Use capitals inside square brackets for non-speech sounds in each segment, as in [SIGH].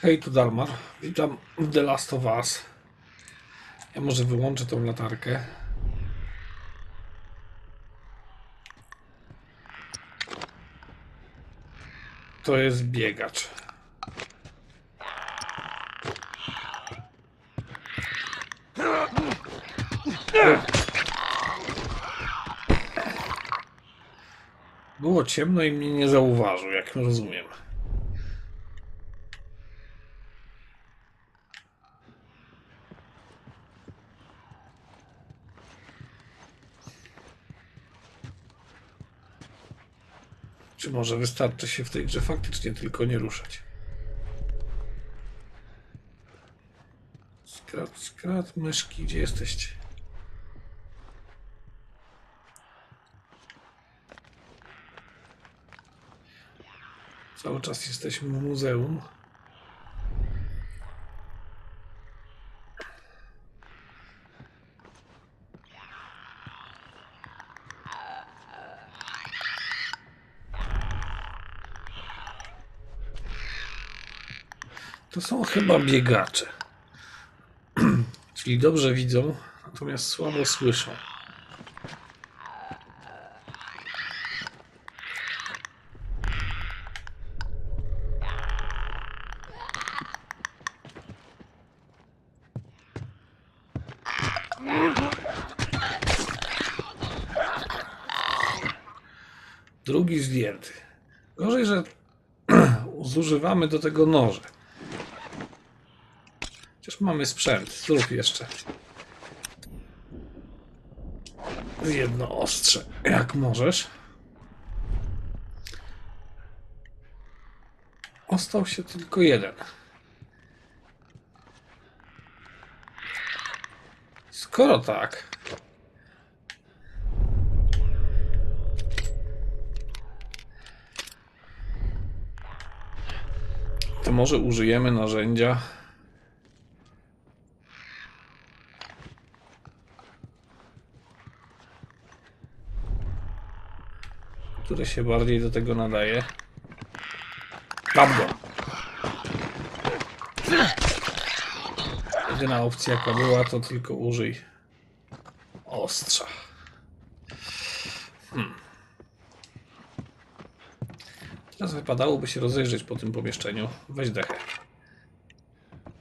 Hej, tu Dalmar. Witam w The Last of Us. Ja może wyłączę tą latarkę. To jest biegacz. Było ciemno i mnie nie zauważył, jak rozumiem. Czy może wystarczy się w tej grze faktycznie tylko nie ruszać? Skrat, skrat, myszki, gdzie jesteście? Cały czas jesteśmy w muzeum. Są chyba biegacze. [CLEARS THROAT] Czyli dobrze widzą, natomiast słabo słyszą. Drugi zdjęty. Gorzej, że [CLEARS THROAT] zużywamy do tego noże. Mamy sprzęt. Zrób jeszcze. Jedno ostrze, jak możesz. Ostał się tylko jeden. Skoro tak, to może użyjemy narzędzia. Które się bardziej do tego nadaje. Mam. Jedyna opcja jaka była to tylko użyj ostrza. Hmm. Teraz wypadałoby się rozejrzeć po tym pomieszczeniu. Weź dechę.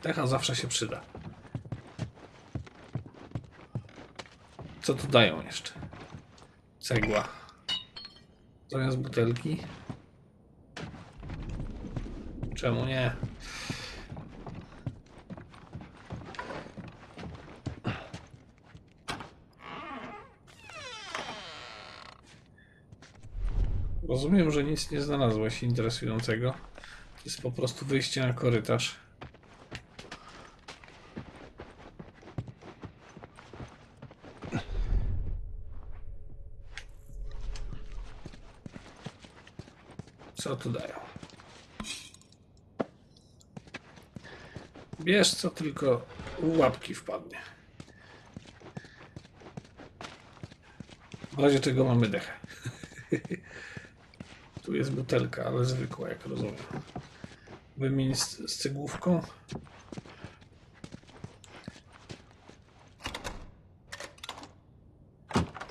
Decha zawsze się przyda. Co tu dają jeszcze? Cegła. Zamiast butelki. Czemu nie? Rozumiem, że nic nie znalazłeś interesującego. To jest po prostu wyjście na korytarz. Co tu dają? Bierz co tylko łapki wpadnie. W razie czego mamy dechę. [LAUGHS] tu jest butelka, ale zwykła, jak rozumiem. Wymień z, z cygłówką.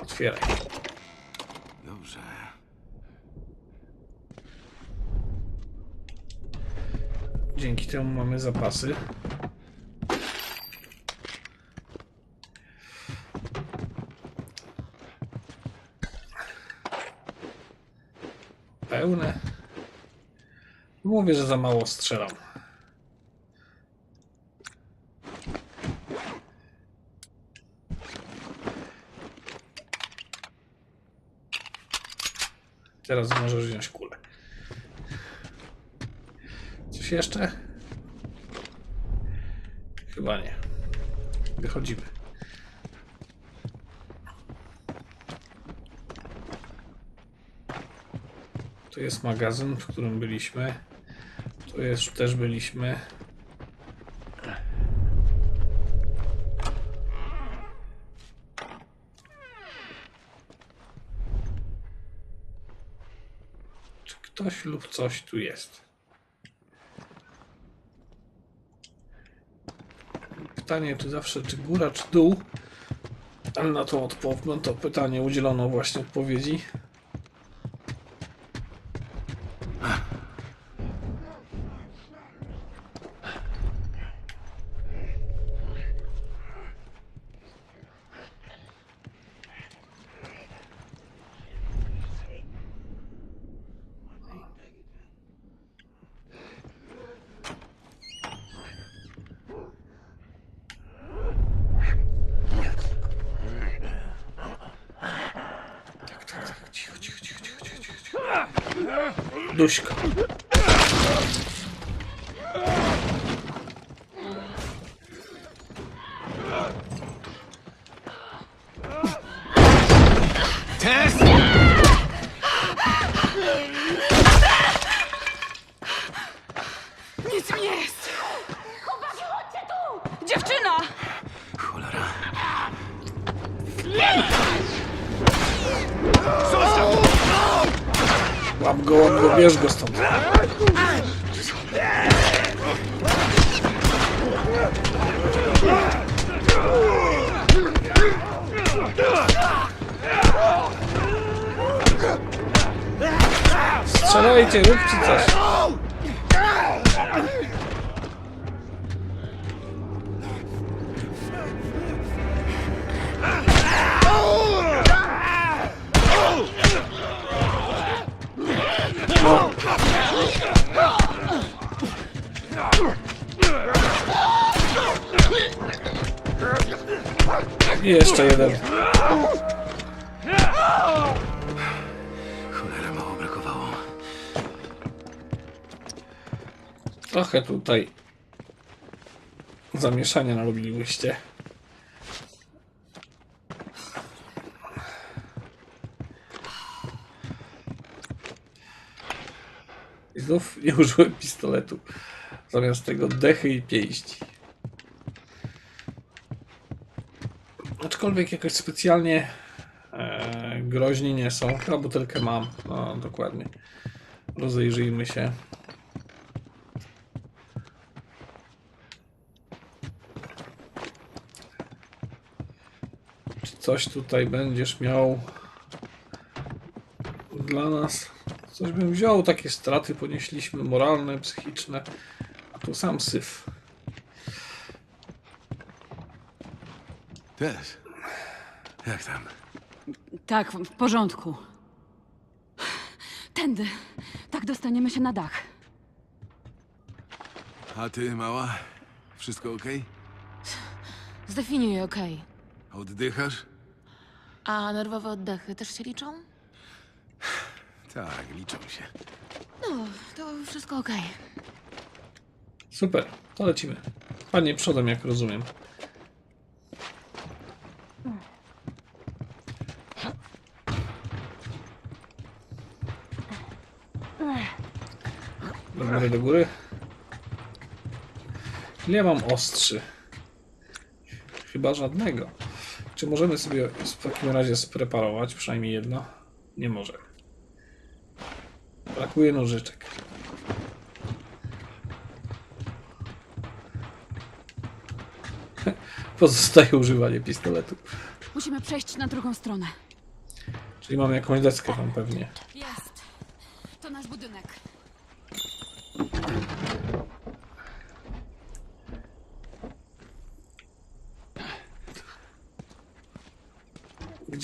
Otwieraj. Dobrze. Dzięki temu mamy zapasy. Pełne. Mówię, że za mało strzelam. Teraz możesz wziąć kulę. Coś jeszcze? Chyba nie. Wychodzimy. Tu jest magazyn, w którym byliśmy. Tu jest, też byliśmy. Ktoś lub coś tu jest? Pytanie, czy zawsze, czy góra, czy dół. Ale na to, odpo- na to pytanie udzielono właśnie odpowiedzi. дождик. Łap go, łap go, bierz go stąd. Strzelajcie, róbcie coś. I jeszcze jeden. Cholera, mało brakowało. Trochę tutaj zamieszania narobilibyście. I znów nie użyłem pistoletu. Zamiast tego dechy i pięści. Aczkolwiek jakoś specjalnie e, groźni nie są. Chyba butelkę mam. No, dokładnie. Rozejrzyjmy się. Czy coś tutaj będziesz miał dla nas? Coś bym wziął, takie straty ponieśliśmy, moralne, psychiczne, a tu sam syf. Test. Jak tam? Tak, w porządku. Tędy. Tak dostaniemy się na dach. A ty, mała? Wszystko okej? Zdefiniuj, okej. Oddychasz? A nerwowe oddechy też się liczą? Tak, liczą się. No, to wszystko okej. Super, to lecimy. Panie przodem, jak rozumiem. Do góry, do góry. Ja mam ostrzy? Chyba żadnego. Czy możemy sobie w takim razie spreparować przynajmniej jedno? Nie możemy. Brakuje nożyczek. [LAUGHS] Pozostaje używanie pistoletu. Musimy przejść na drugą stronę. Czyli mamy jakąś deskę tam pewnie. Jest. To nasz budynek.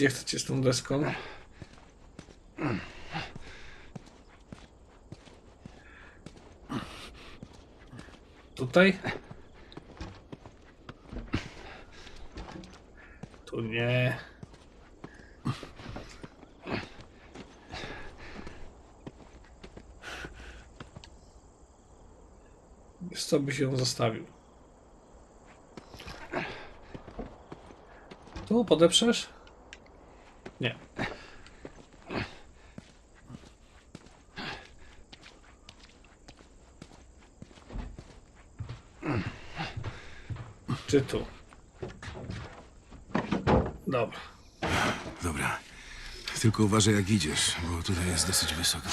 Gdzie chcecie z tą deską? Tutaj? Tu nie. Wiesz co by się zostawił? Tu podeprzesz? Nie. Czy tu? Dobra. Dobra. Tylko uważaj, jak idziesz, bo tutaj jest dosyć wysoko.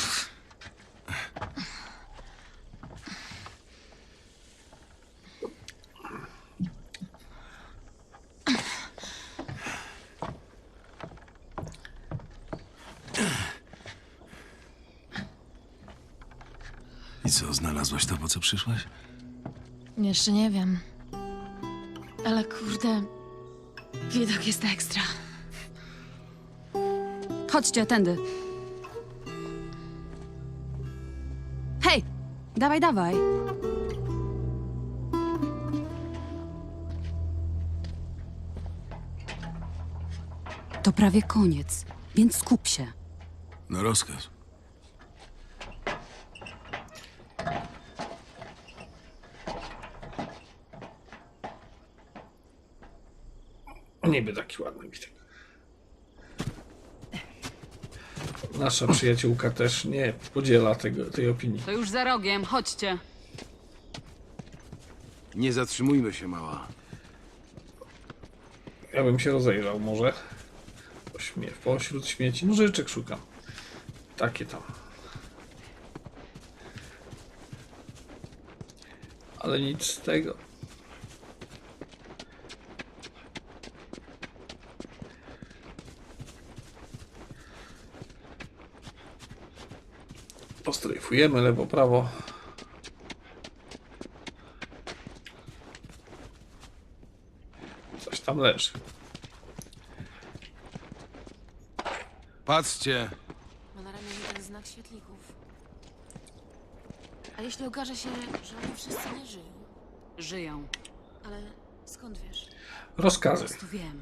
Znalazłaś to, po co przyszłaś? Jeszcze nie wiem. Ale kurde, widok jest ekstra. Chodźcie, tędy. Hej! Dawaj, dawaj. To prawie koniec, więc skup się. Na rozkaz. Niby taki ładny widok. Nasza przyjaciółka też nie podziela tego, tej opinii. To już za rogiem, chodźcie. Nie zatrzymujmy się, mała. Ja bym się rozejrzał może. Pośmie pośród śmieci. Nożyczek szukam. Takie tam. Ale nic z tego. Postrajfujemy lewo, prawo. Coś tam leży. Patrzcie! Ma na ramieniu ten znak świetlików. A jeśli okaże się, że oni wszyscy nie żyją? Żyją. Ale skąd wiesz? Rozkazy. Tu wiem.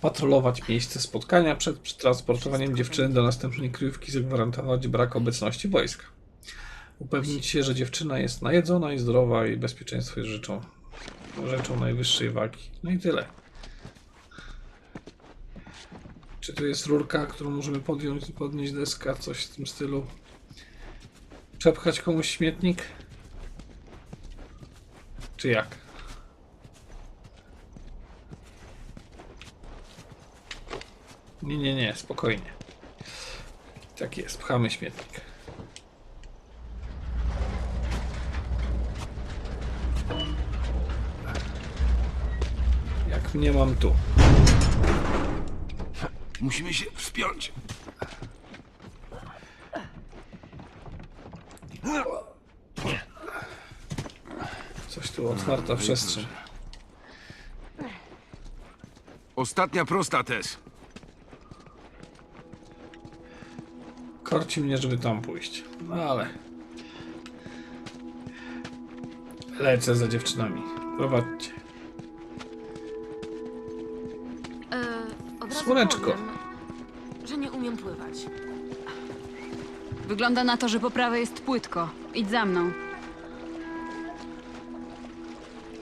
Patrolować miejsce spotkania przed przetransportowaniem dziewczyny do następnej kryjówki, zagwarantować brak obecności wojska. Upewnić się, że dziewczyna jest najedzona i zdrowa i bezpieczeństwo jest rzeczą, rzeczą najwyższej wagi. No i tyle. Czy tu jest rurka, którą możemy podjąć, podnieść deska, coś w tym stylu? Przepchać komuś śmietnik? Czy jak? Nie, nie, nie, spokojnie. Tak jest, pchamy śmietnik. Jak mnie mam tu? Musimy się wspiąć. Coś tu otwarta przestrzeń. Ostatnia prosta, Tess. Korci mnie, żeby tam pójść. No ale. Lecę za dziewczynami. Prowadźcie. E, od razu Słoneczko. Powiem, że nie umiem pływać. Wygląda na to, że po prawej jest płytko. Idź za mną.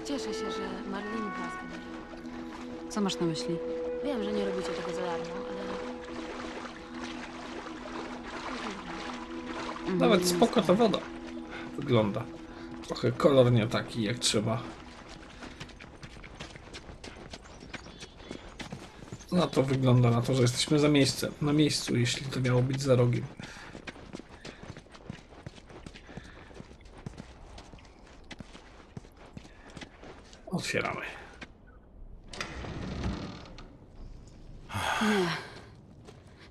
Cieszę się, że Marlin was mnie. Co masz na myśli? Wiem, że nie robicie tego za darmo, ale Nawet spoko ta woda wygląda. Trochę kolor nie taki jak trzeba. No to wygląda na to, że jesteśmy za miejscem, na miejscu, jeśli to miało być za rogiem. Otwieramy.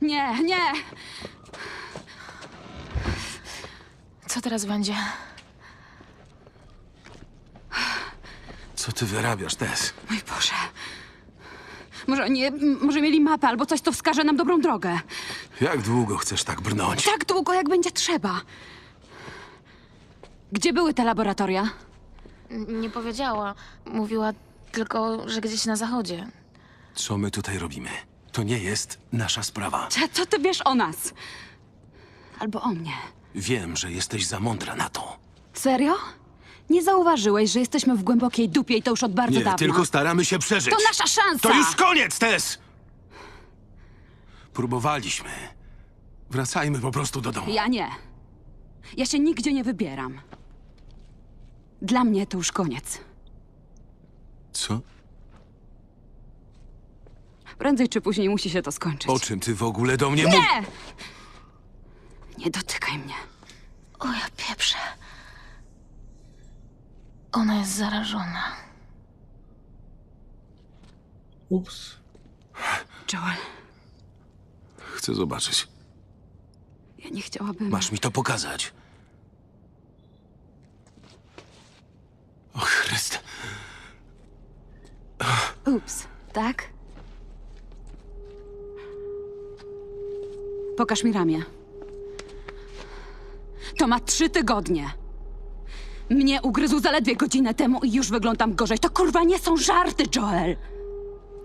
Nie, nie! co teraz będzie? Co ty wyrabiasz, Tess? Mój Boże. Może oni, m- może mieli mapę albo coś, co wskaże nam dobrą drogę. Jak długo chcesz tak brnąć? Tak długo, jak będzie trzeba. Gdzie były te laboratoria? N- Nie powiedziała. Mówiła tylko, że gdzieś na zachodzie. Co my tutaj robimy? To nie jest nasza sprawa. Cze- Co ty wiesz o nas? Albo o mnie. Wiem, że jesteś za mądra na to. Serio? Nie zauważyłeś, że jesteśmy w głębokiej dupie i to już od bardzo Nie, dawna. tylko staramy się przeżyć. To nasza szansa! To już koniec, Tess! Próbowaliśmy. Wracajmy po prostu do domu. Ja nie. Ja się nigdzie nie wybieram. Dla mnie to już koniec. Co? Prędzej czy później musi się to skończyć. O czym ty w ogóle do mnie mówisz? Nie! Nie dotykaj mnie. O ja pieprze. Ona jest zarażona. Ups. Joel, Chcę zobaczyć. ja nie chciałabym... Masz mi to pokazać. O Chryste. Ups, tak? Pokaż mi ramię. To ma trzy tygodnie. Mnie ugryzł zaledwie godzinę temu i już wyglądam gorzej. To kurwa nie są żarty, Joel!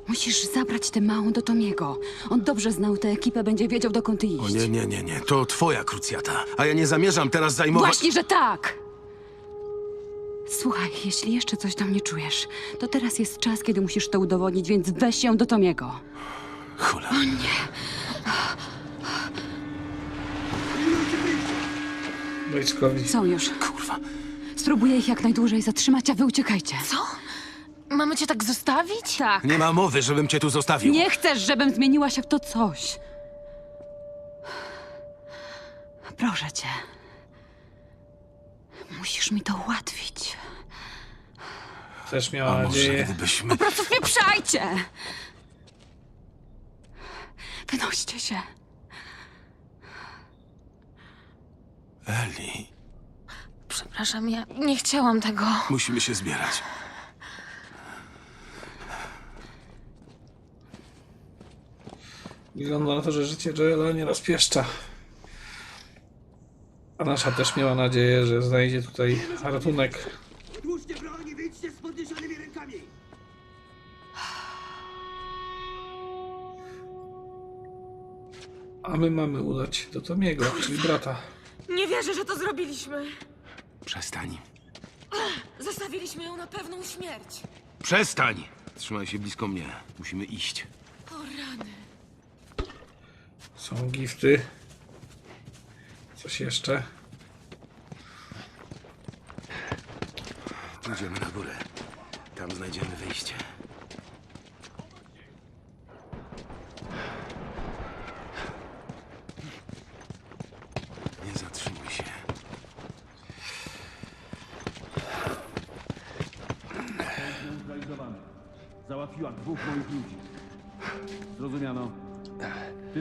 Musisz zabrać tę małą do Tomiego. On dobrze znał tę ekipę, będzie wiedział, dokąd iść. O nie, nie, nie, nie. To twoja krucjata. A ja nie zamierzam teraz zajmować... Właśnie, że tak! Słuchaj, jeśli jeszcze coś do mnie czujesz, to teraz jest czas, kiedy musisz to udowodnić, więc weź ją do Tomiego. Cholera. Wojskowi. Są już. Kurwa. Spróbuję ich jak najdłużej zatrzymać, a wy uciekajcie. Co? Mamy cię tak zostawić? Tak. Nie ma mowy, żebym cię tu zostawił. Nie chcesz, żebym zmieniła się w to coś. Proszę cię. Musisz mi to ułatwić. Też miała A może nadzieję. gdybyśmy... Po prostu spieprzajcie! Wynoście się. Eli, Przepraszam, ja nie chciałam tego. musimy się zbierać. Wygląda na to, że życie Joela nie rozpieszcza. A nasza też miała nadzieję, że znajdzie tutaj ratunek. Odłóżcie broń i wyjdźcie z podniesionymi rękami! A my mamy udać się do Tomiego, czyli brata. Nie wierzę, że to zrobiliśmy. Przestań. Zostawiliśmy ją na pewną śmierć. Przestań! Trzymaj się blisko mnie. Musimy iść. O rany. Są gifty. Coś jeszcze? Idziemy na górę. Tam znajdziemy wyjście.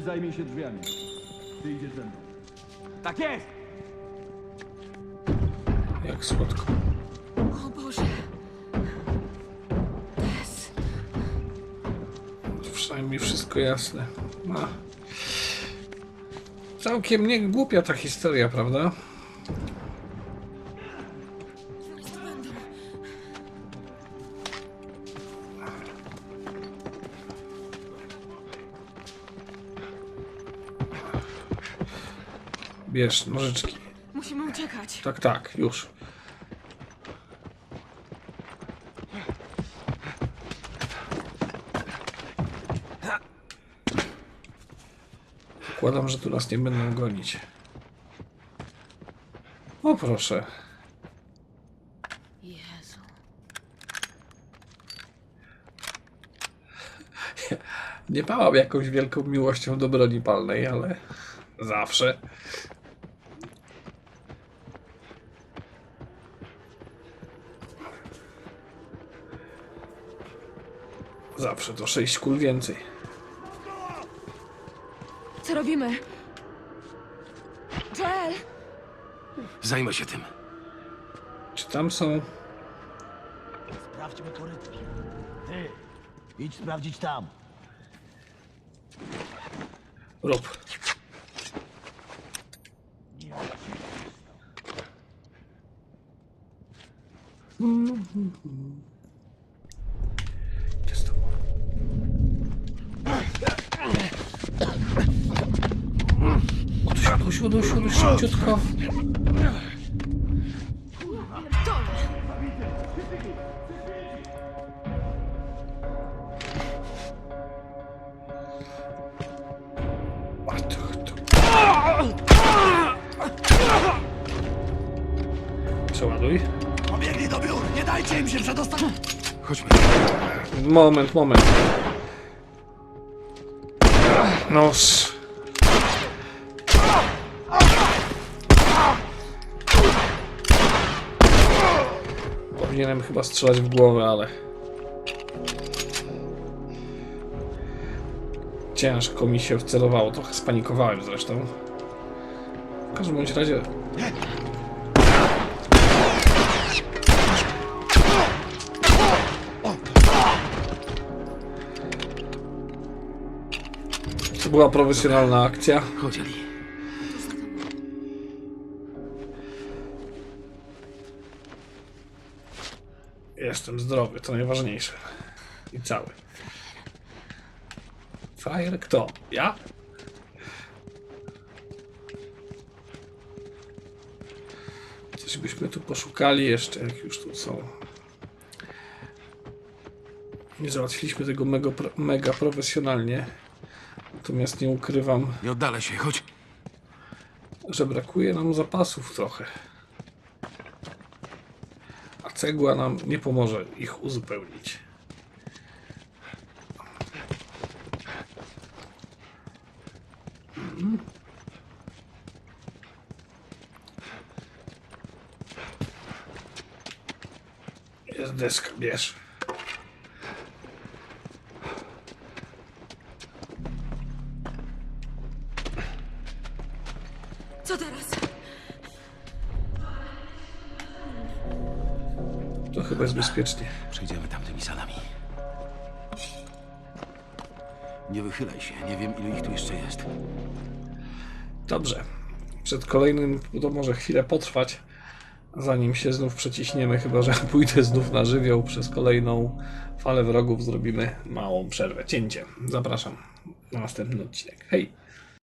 Ty zajmij się drzwiami. Ty idziesz ze mną. Tak jest! Jak słodko. O Boże. Tess. Przynajmniej wszystko jasne. Całkiem nie głupia ta historia, prawda? Bierz nożyczki. Musimy uciekać. Tak, tak, już. Zakładam, że tu nas nie będą gonić. O proszę. Jezu. Nie pałam jakąś wielką miłością do broni palnej, ale zawsze. Zawsze to sześć kul więcej. Co robimy? Joel! Zajmę się tym. Czy tam są. Sprawdźmy korytarz. Ty, idź sprawdzić tam. Rób. Idę z tobą. Uduś, uduś, uduś, uduś, szybciutko. Przeładuj. Pobiegli do biur, nie dajcie im się przedostać! Chodźmy. Moment, moment. Nos. Powinienem chyba strzelać w głowę, ale... Ciężko mi się wcelowało, trochę spanikowałem zresztą. W każdym bądź razie... To była profesjonalna akcja. Chodzili. Jestem zdrowy, to najważniejsze. I cały. Frajer kto? Ja? Coś byśmy tu poszukali jeszcze, jak już tu są. Nie załatwiliśmy tego mega, mega profesjonalnie. Natomiast nie ukrywam, Nie oddalaj się, chodź. że brakuje nam zapasów trochę. Cegła nam nie pomoże ich uzupełnić. Jest deska, bierz. Chyba jest bezpiecznie. Przejdziemy tamtymi salami. Nie wychylaj się, nie wiem ilu ich tu jeszcze jest. Dobrze. Przed kolejnym to może chwilę potrwać, zanim się znów przeciśniemy, chyba że [LAUGHS] pójdę znów na żywioł przez kolejną falę wrogów. Zrobimy małą przerwę, cięcie. Zapraszam na następny odcinek. Hej!